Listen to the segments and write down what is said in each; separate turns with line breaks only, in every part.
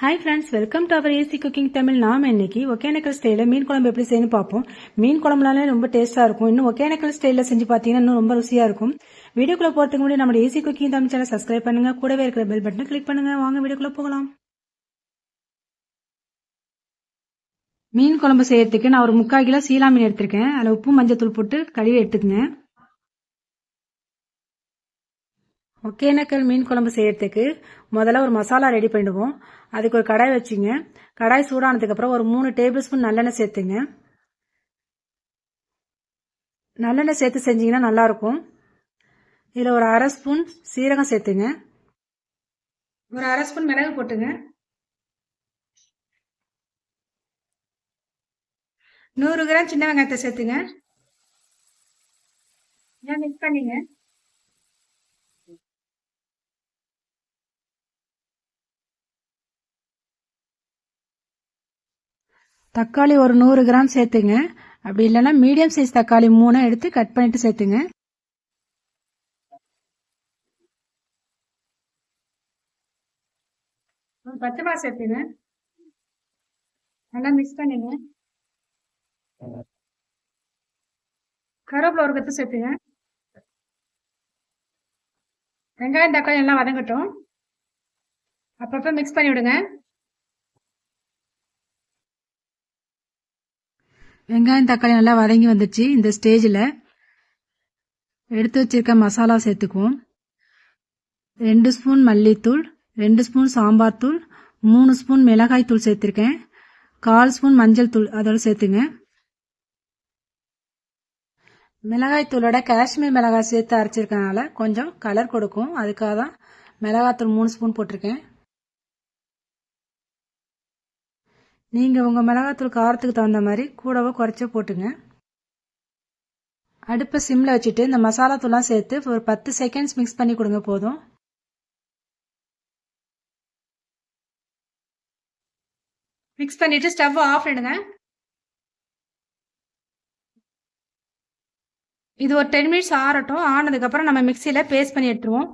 Hi friends welcome to our AC cooking Tamil நாம இன்னைக்கு ஒகேனக்கல் ஸ்டைலில் மீன் குழம்பு எப்படி செய்யணும் பார்ப்போம். மீன் குழம்புனாலே ரொம்ப டேஸ்ட்டாக இருக்கும். இன்னும் ஒகேனக்கல் ஸ்டைலில் செஞ்சு பார்த்தீங்கன்னா இன்னும் ரொம்ப ருசியாக இருக்கும். வீடியோக்குள்ளே போகிறதுக்கு முன்னாடி நம்ம AC cooking Tamil channel subscribe பண்ணுங்க. கூடவே இருக்கிற பெல் பட்டனை கிளிக் பண்ணுங்க. வாங்க வீடியோக்குள்ளே போகலாம். மீன் குழம்பு செய்யறதுக்கு நான் ஒரு முக்கால் கிலோ சீலா மீன் எடுத்திருக்கேன். அதில் உப்பு மஞ்சள் தூள் போட்டு கழுவி எடுத்துக்கங்க. ஒகேனக்கல் மீன் குழம்பு செய்யறதுக்கு முதல்ல ஒரு மசாலா ரெடி பண்ணிடுவோம். அதுக்கு ஒரு கடாய் வச்சுங்க. கடாய் சூடானதுக்கப்புறம் ஒரு மூணு டேபிள் ஸ்பூன் நல்லெண்ணெய் சேர்த்துங்க. நல்லெண்ணெய் சேர்த்து செஞ்சீங்கன்னா நல்லாயிருக்கும் இதில் ஒரு அரை ஸ்பூன் சீரகம் சேர்த்துங்க. ஒரு அரை ஸ்பூன் மிளகு போட்டுங்க. நூறு கிராம் சின்ன வெங்காயத்தை சேர்த்துங்க. மிக்ஸ் பண்ணிங்க? தக்காளி ஒரு நூறு கிராம் சேர்த்துங்க. அப்படி இல்லைன்னா மீடியம் சைஸ் தக்காளி மூணு எடுத்து கட் பண்ணிட்டு சேர்த்துங்க. பச்சை மிளகா சேர்த்துங்க. நல்லா மிக்ஸ் பண்ணிங்க. கருவேப்பிலை ஒரு கத்து சேர்த்துங்க. வெங்காயம் தக்காளி எல்லாம் வதங்கட்டும். அப்பப்போ மிக்ஸ் பண்ணி விடுங்க வெங்காயம் தக்காளி நல்லா வதங்கி வந்துச்சு. இந்த ஸ்டேஜில் எடுத்து வச்சிருக்க மசாலா சேர்த்துக்குவோம். ரெண்டு ஸ்பூன் மல்லித்தூள் ரெண்டு ஸ்பூன் சாம்பார் தூள் மூணு ஸ்பூன் மிளகாய் தூள் சேர்த்துருக்கேன். கால் ஸ்பூன் மஞ்சள் தூள் அதோட சேர்த்துங்க. மிளகாய் தூளோட காஷ்மீர் மிளகாய் சேர்த்து அரைச்சிருக்கனால கொஞ்சம் கலர் கொடுக்கும். அதுக்காக தான் மிளகாத்தூள் மூணு ஸ்பூன் போட்டிருக்கேன். நீங்கள் உங்கள் மிளகாத்தூள் காரத்துக்கு தகுந்த மாதிரி கூடவோ குறைச்சோ போட்டுங்க. அடுப்பை சிம்மில் வச்சுட்டு இந்த மசாலா தூள்லாம் சேர்த்து ஒரு பத்து செகண்ட்ஸ் மிக்ஸ் பண்ணி கொடுங்க போதும். மிக்ஸ் பண்ணிட்டு ஸ்டவ் ஆஃப் பண்ணிடுங்க. இது ஒரு டென் மினிட்ஸ் ஆறட்டும். ஆனதுக்கப்புறம் நம்ம மிக்சியில் பேஸ்ட் பண்ணி எடுத்துருவோம்.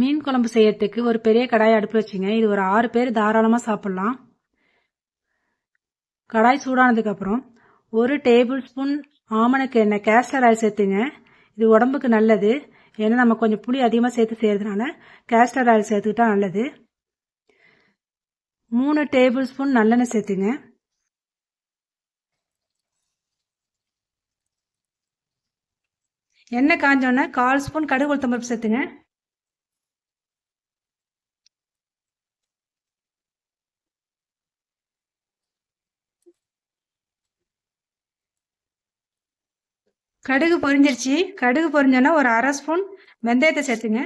மீன் குழம்பு செய்யறதுக்கு ஒரு பெரிய கடாய் அடுப்பு வச்சுங்க. இது ஒரு ஆறு பேர் தாராளமாக சாப்பிட்லாம். கடாய் சூடானதுக்கப்புறம் ஒரு டேபிள் ஸ்பூன் ஆமணக்கு எண்ணெய் கேஸ்டர் ஆயில் சேர்த்துங்க. இது உடம்புக்கு நல்லது. ஏன்னா நம்ம கொஞ்சம் புளி அதிகமாக சேர்த்து செய்கிறதுனால கேஸ்டர் ஆயில் சேர்த்துக்கிட்டா நல்லது. மூணு டேபிள் ஸ்பூன் நல்லெண்ணெய் சேர்த்துங்க. எண்ணெய் காஞ்சோன்னே கால் ஸ்பூன் கடுகு உளுத்தம்பருப்பு சேர்த்துங்க. கடுகு பொரிஞ்சிருச்சு. கடுகு பொரிஞ்சோன்னா ஒரு அரை ஸ்பூன் வெந்தயத்தை சேர்த்துங்க.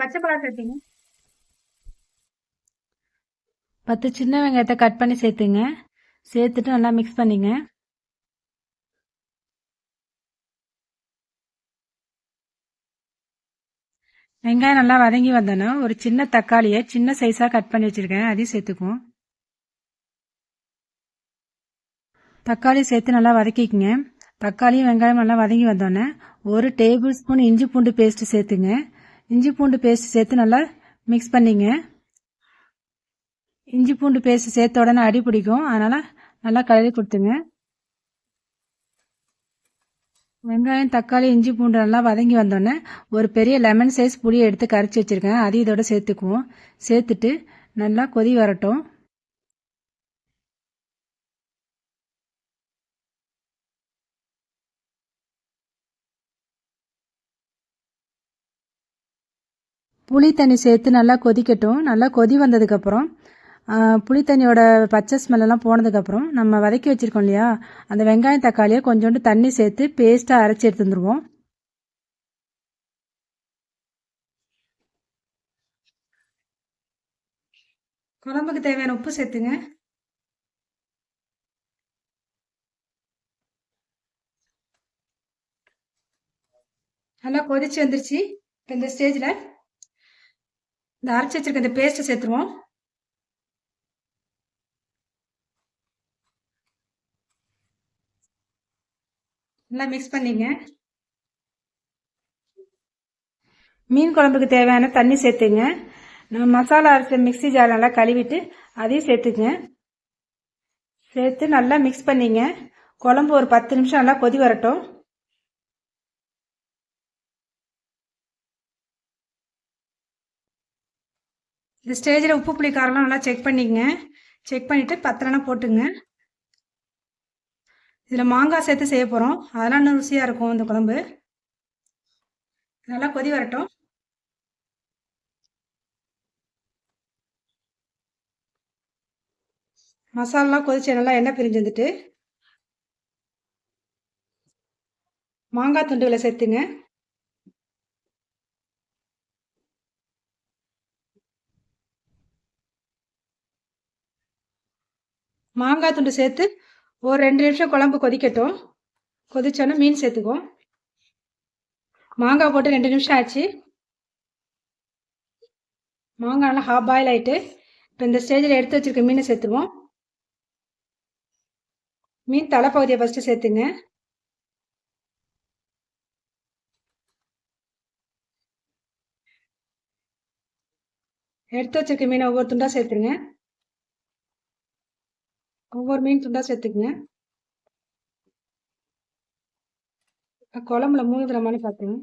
பச்சை பழம் சேர்த்துங்க. பத்து சின்ன வெங்காயத்தை கட் பண்ணி சேர்த்துங்க. சேர்த்துட்டு நல்லா மிக்ஸ் பண்ணிங்க. வெங்காயம் நல்லா வதங்கி வந்தோன்னா ஒரு சின்ன தக்காளியை சின்ன சைஸாக கட் பண்ணி வச்சுருக்கேன். அதையும் சேர்த்துக்குவோம். தக்காளி சேர்த்து நல்லா வதக்கிக்குங்க. தக்காளியும் வெங்காயம் நல்லா வதங்கி வந்தோடனே ஒரு டேபிள் ஸ்பூன் இஞ்சி பூண்டு பேஸ்ட்டு சேர்த்துங்க. இஞ்சி பூண்டு பேஸ்ட் சேர்த்து நல்லா மிக்ஸ் பண்ணிங்க. இஞ்சி பூண்டு பேஸ்ட் சேர்த்த உடனே அடி பிடிக்கும். அதனால் நல்லா கழுவி கொடுத்துங்க. வெங்காயம் தக்காளி இஞ்சி பூண்டு நல்லா வதங்கி வந்தோடனே ஒரு பெரிய லெமன் சைஸ் புளியை எடுத்து கரைச்சி வச்சுருக்கேன். அதையும் இதோட சேர்த்துக்குவோம். சேர்த்துட்டு நல்லா கொதி வரட்டும். புளி தண்ணி சேர்த்து நல்லா கொதிக்கட்டும். நல்லா கொதி வந்ததுக்கப்புறம் புளித்தண்ணியோட பச்சை ஸ்மெல்லாம் போனதுக்கப்புறம் நம்ம வதக்கி வச்சுருக்கோம் இல்லையா? அந்த வெங்காயம் தக்காளியை கொஞ்சோண்டு தண்ணி சேர்த்து பேஸ்ட்டாக அரைச்சி எடுத்து வந்துடுவோம் குழம்புக்கு தேவையான உப்பு சேர்த்துங்க. நல்லா கொதிச்சு வந்துருச்சு. இப்போ இந்த ஸ்டேஜில் இந்த அரைச்சி வச்சிருக்க இந்த பேஸ்ட்டை சேர்த்துருவோம். நல்லா மிக்ஸ் பண்ணிங்க. மீன் குழம்புக்கு தேவையான தண்ணி சேர்த்துங்க. நம்ம மசாலா அரைச்ச மிக்ஸி ஜார் நல்லா கழுவிட்டு அதையும் சேர்த்துங்க. சேர்த்து நல்லா மிக்ஸ் பண்ணிங்க. குழம்பு ஒரு பத்து நிமிஷம் நல்லா கொதி வரட்டும். இந்த ஸ்டேஜில் உப்பு புளி காரம்லாம் நல்லா செக் பண்ணிக்கங்க செக் பண்ணிவிட்டு பத்திரம்லாம் போட்டுங்க. இதில் மாங்காய் சேர்த்து செய்ய போகிறோம் அதெல்லாம் இன்னும் ருசியாக இருக்கும் இந்த குழம்பு. நல்லா கொதி வரட்டும். மசாலாலாம் கொதிச்சு நல்லா எண்ணெய் பிரிஞ்சு வந்துட்டு மாங்காய் துண்டுகளை சேர்த்துங்க. மாங்காய் துண்டு சேர்த்து ஒரு ரெண்டு நிமிஷம் குழம்பு கொதிக்கட்டும். கொதிச்சோன்னா மீன் சேர்த்துக்குவோம். மாங்காய் போட்டு ரெண்டு நிமிஷம் ஆச்சு. மாங்காய் நல்லா ஹாஃப் பாயில் ஆகிட்டு இப்போ இந்த ஸ்டேஜில் எடுத்து வச்சுருக்க மீனை சேர்த்துவோம் மீன் தலைப்பகுதியை ஃபஸ்ட்டு சேர்த்துங்க. எடுத்து வச்சிருக்க மீனை ஒவ்வொரு துண்டாக சேர்த்துருங்க. ஒவ்வொரு மீன் துண்டா சேர்த்துக்குங்க. குழம்புல மூழ்கிற மாதிரி பார்த்துங்க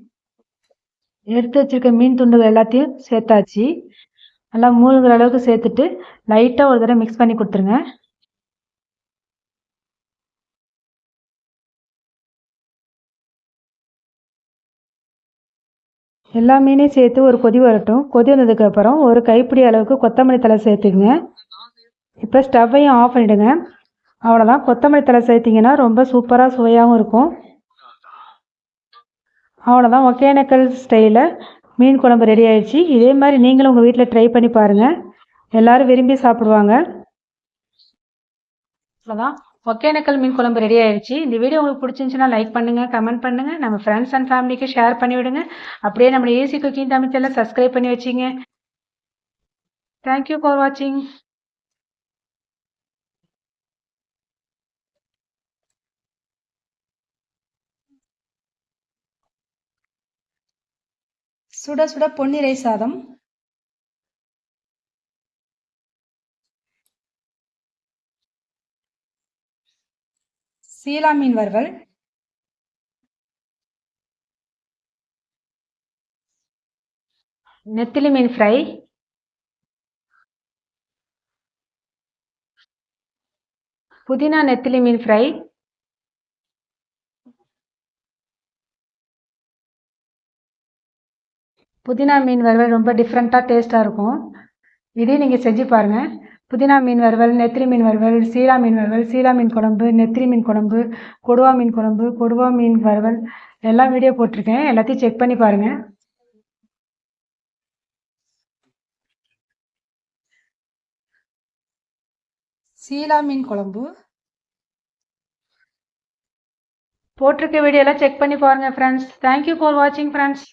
எடுத்து வச்சிருக்க மீன் துண்டுகள் எல்லாத்தையும் சேர்த்தாச்சு. நல்லா மூழ்கிற அளவுக்கு சேர்த்துட்டு லைட்டாக ஒரு தடவை மிக்ஸ் பண்ணி கொடுத்துருங்க. எல்லா மீனையும் சேர்த்து ஒரு கொதி வரட்டும். கொதி வந்ததுக்கப்புறம் ஒரு கைப்பிடி அளவுக்கு கொத்தமல்லி தலை சேர்த்துக்குங்க. இப்போ ஸ்டவ்வையும் ஆஃப் பண்ணிவிடுங்க அவ்வளோதான் கொத்தமல்லி தலை சேர்த்திங்கன்னா ரொம்ப சூப்பராக சுவையாகவும் இருக்கும். அவ்வளோதான் ஒகேனக்கல் ஸ்டைலில் மீன் குழம்பு ரெடி ஆயிடுச்சு. இதே மாதிரி நீங்களும் உங்கள் வீட்டில் ட்ரை பண்ணி பாருங்கள் எல்லோரும் விரும்பி சாப்பிடுவாங்க. அவ்வளோதான் ஒகேனக்கல் மீன் குழம்பு ரெடி ஆயிடுச்சு. இந்த வீடியோ உங்களுக்கு பிடிச்சிருந்துச்சுன்னா லைக் பண்ணுங்கள் கமெண்ட் பண்ணுங்கள் நம்ம ஃப்ரெண்ட்ஸ் அண்ட் ஃபேமிலிக்கு ஷேர் பண்ணி விடுங்க. அப்படியே நம்ம ஏசி குக்கிங் தமிழ் சப்ஸ்கிரைப் பண்ணி வச்சிங்க. தேங்க்யூ ஃபார் வாட்சிங் சுட சுட பொன்னிறை சாதம். சீலா மீன் வறுவல். நெத்திலி மீன் ஃப்ரை. புதினா நெத்திலி மீன் ஃப்ரை. புதினா மீன் வறுவல் ரொம்ப டிஃப்ரெண்ட்டாக டேஸ்ட்டாக இருக்கும். இதே நீங்கள் செஞ்சு பாருங்கள் புதினா மீன் வறுவல் நெத்திரி மீன் வறுவல் சீலா மீன் வறுவல் சீலா மீன் குழம்பு நெத்திரி மீன் குழம்பு கொடுவா மீன் குழம்பு கொடுவா மீன் வறுவல். எல்லாம் வீடியோ போட்டிருக்கேன். எல்லாத்தையும் செக் பண்ணி பாருங்கள் சீலா மீன் குழம்பு. போட்டிருக்க வீடியோலாம் செக் பண்ணி பாருங்கள் ஃப்ரெண்ட்ஸ் தேங்க்யூ ஃபார் வாட்சிங் ஃப்ரெண்ட்ஸ்